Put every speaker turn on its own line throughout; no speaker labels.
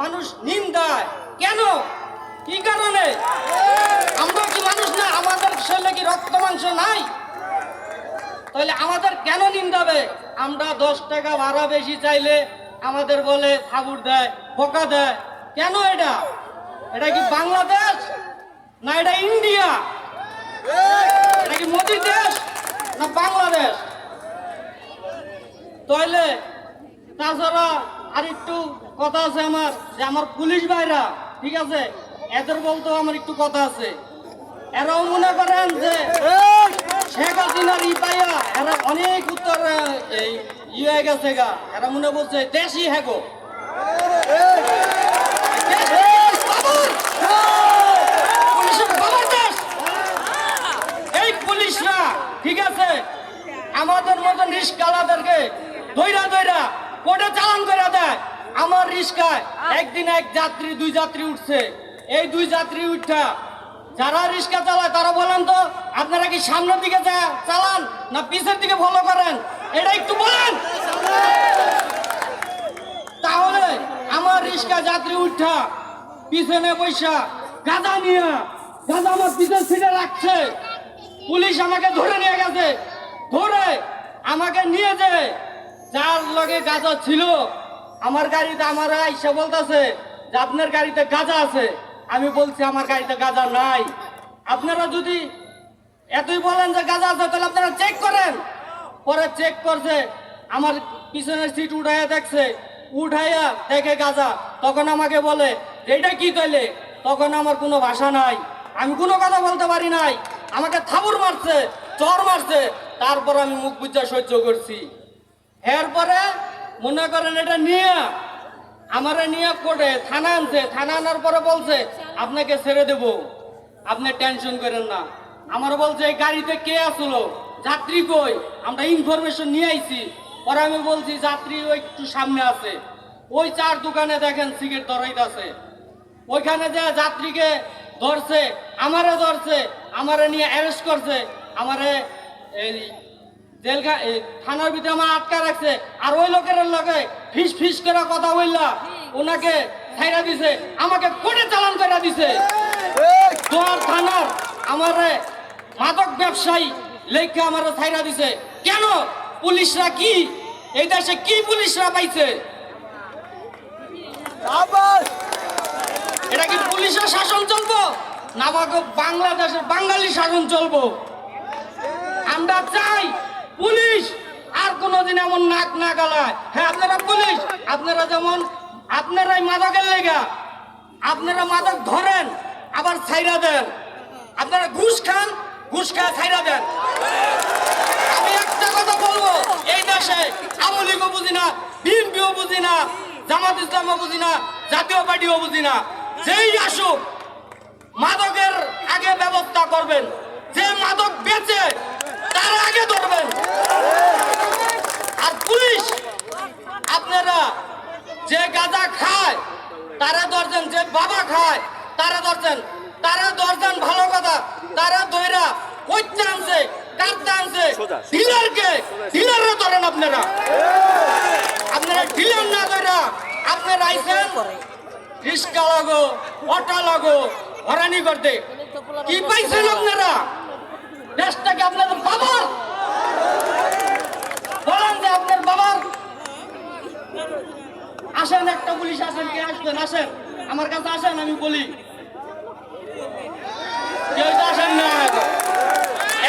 মানুষ নিন্দায়। কেন? কি কারণে? আমরা কি মানুষ না? আমাদের শরীরে কি রক্ত মাংস নাই? তাহলে আমাদের কেন নিন্দাবে আমরা দশ টাকা ভাড়া বেশি চাইলে আমাদের বলে থাবুর দেয়, বোকা দেয়। কেন এটা? এটা কি বাংলাদেশ? না এটা ইন্ডিয়া? এটা কি মোদী দেশ? না বাংলাদেশ? তাহলে তাছাড়া আর একটু কথা আছে আমার যে আমার পুলিশ ভাইরা ঠিক আছে? এদের বলতেও আমার একটু কথা আছে। এরাও মনে করেন যে শেখ হাসিনার ই পাইয়া এরা অনেক উত্তর ই হয়ে গেছে গা। এরা মনে বলছে দেশই হ্যাগো এই! পুলিশরা ঠিক আছে? আমাদের মতন রিস্কালাদেরকে দইরা দইরা কোর্টে চালান করে দেয়। আমার রিস্কায় একদিন এক যাত্রী দুই যাত্রী উঠছে। এই দুই যাত্রী উঠা যারা রিস্কা চালায় তারা বলেন তো আপনারা কি সামনের দিকে চালান না পিছের দিকে ফলো করেন? এটা একটু বলেন। তাহলে আমার রিস্কা যাত্রী উঠা পিছনে বৈশা গাঁদা নিয়ে গাঁদা আমার পিছন সিটে রাখছে। পুলিশ আমাকে ধরে নিয়ে গেছে। ধরে আমাকে নিয়ে যে যার লগে গাজা ছিল, আমার গাড়িতে আমার আইসা বলতেছে যে আপনার গাড়িতে গাঁজা আছে। আমি বলছি, আমার গাড়িতে গাঁজা নাই। আপনারা যদি এতই বলেন যে গাজা আছে, তাহলে আপনারা চেক করেন। পরে চেক করছে, আমার পিছনের সিট উঠাইয়া দেখছে, উঠাইয়া দেখে গাজা। তখন আমাকে বলে এটা কি তাইলে তখন আমার কোনো ভাষা নাই। আমি কোনো কথা বলতে পারি নাই। আমাকে থাবুর মারছে, চর মারছে। তারপর আমি মুখ বুঝা সহ্য করছি। এরপরে মনে করেন এটা নিয়ে আমারে নিয়ে কোর্টে থানা আনছে, থানা আনার পরে বলছে, আপনাকে ছেড়ে দেব। আপনি টেনশন করেন না। আমার বলছে, এই গাড়িতে কে আসলো? যাত্রী কই? আমরা ইনফরমেশন নিয়ে আইছি। পরে আমি বলছি, যাত্রী ওই একটু সামনে আছে। ওই চার দোকানে দেখেন সিগারেট ধরাইতে আছে ওইখানে যে যাত্রীকে ধরছে, আমারে ধরছে, আমারে নিয়ে অ্যারেস্ট করছে, আমারে এই জেলখা থানার ভিতরে আমার আটকা রাখছে। আর ওই লোকের লগে ফিস ফিস করে কথা বললা। ওনাকে ছাইরা দিছে। আমাকে কোর্টে চালান করে দিছে। তোমার থানার আমারে মাদক ব্যবসায়ী লেখা আমার ছাইরা দিছে। কেন? পুলিশরা কি? এই দেশে কি পুলিশরা পাইছে? এটা কি পুলিশের শাসন চলবো? না বাংলাদেশের বাঙালি শাসন চলবো? আমরা চাই পুলিশ আর কোনোদিন এমন নাক না গালায়। হ্যাঁ আপনারা পুলিশ, আপনারা যেমন, আপনারাই মাদকের লেগা। আপনারা মাদক ধরেন, আবার ছাইরা দেন। আপনারা ঘুষ খান, ঘুষ খায় ছাইরা দেন। আমি একটা কথা বলব, এই দেশে আওয়ামী লীগও বুঝি না, বিএনপিও বুঝি না, জামাত ইসলামও বুঝি না, জাতীয় পার্টিও বুঝি না। যেই আসুক, মাদকের আগে ব্যবস্থা করবেন। যে মাদক বেচে তার আগে ধরবেন আর পুলিশ আপনারা যে গাঁজা খায় তারা ধরছেন যে বাবা খায় ধরছেন তারা ধরছেন ভালো কথা তারা দইরা কইতে আনছে কাটতে আনছে। ডিলারকে ডিলাররা ধরেন আপনারা। আপনারা ডিলার না ধরা আপনারা আইছেন। রিস্কা লাগো অটো লাগো হরানি করতে। কি পাইছেন আপনারা? দেশটাকে আপনাদের বাবার। বলেন যে আপনার বাবার। আসেন একটা পুলিশ আসেন কে আসবেন? আসেন। আমার কাছে আসেন আমি বলি কেউ তো আসেন না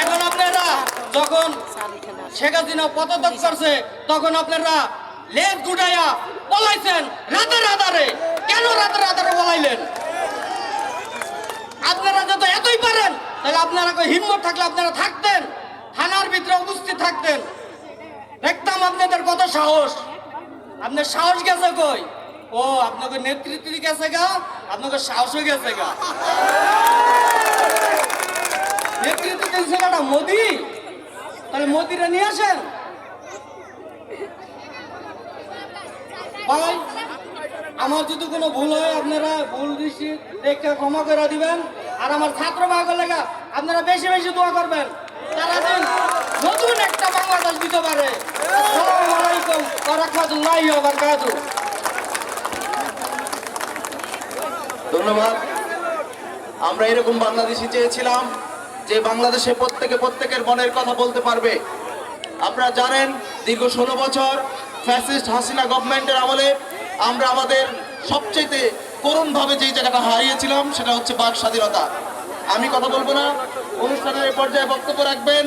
এখন আপনারা যখন শেখ হাসিনা পদত্যাগ করছে, তখন আপনারা লেজ গুটাইয়া পলাইছেন রাতে রাতারে কেন রাতে রাতারে পলাইলেন আপনারা যত এতই পারেন, তাহলে আপনারা হিম্মত থাকলে আপনারা থাকতেন, থানার ভিতরে উপস্থিত থাকতেন। দেখতাম আপনাদের কত সাহস। আপনার সাহস গেছে কই? ও আপনাকে নেতৃত্ব গেছে গা আপনাকে সাহসও গেছে গা। নেতৃত্ব দিয়েছে মোদি? মোদিরা নিয়ে আসেন। ভাই, আমার যদি কোনো ভুল হয়, আপনারা ভুল দৃষ্টি দেখে ক্ষমা করে দিবেন। আর আমার ছাত্র ভাগের লেগা আপনারা বেশি বেশি দোয়া করবেন। নতুন একটা বাংলাদেশ দিতে পারে।
ধন্যবাদ। আমরা এরকম বাংলাদেশি চেয়েছিলাম। যে বাংলাদেশে প্রত্যেকে প্রত্যেকের মনের কথা বলতে পারবে। আপনারা জানেন, দীর্ঘ ষোলো বছর ফ্যাসিস্ট হাসিনা গভর্নমেন্টের আমলে আমরা আমাদের সবচেয়ে করুণভাবে যেই জায়গাটা হারিয়েছিলাম, সেটা হচ্ছে বাক স্বাধীনতা। আমি কথা বলব না। অনুষ্ঠানের পর্যায়ে বক্তব্য রাখবেন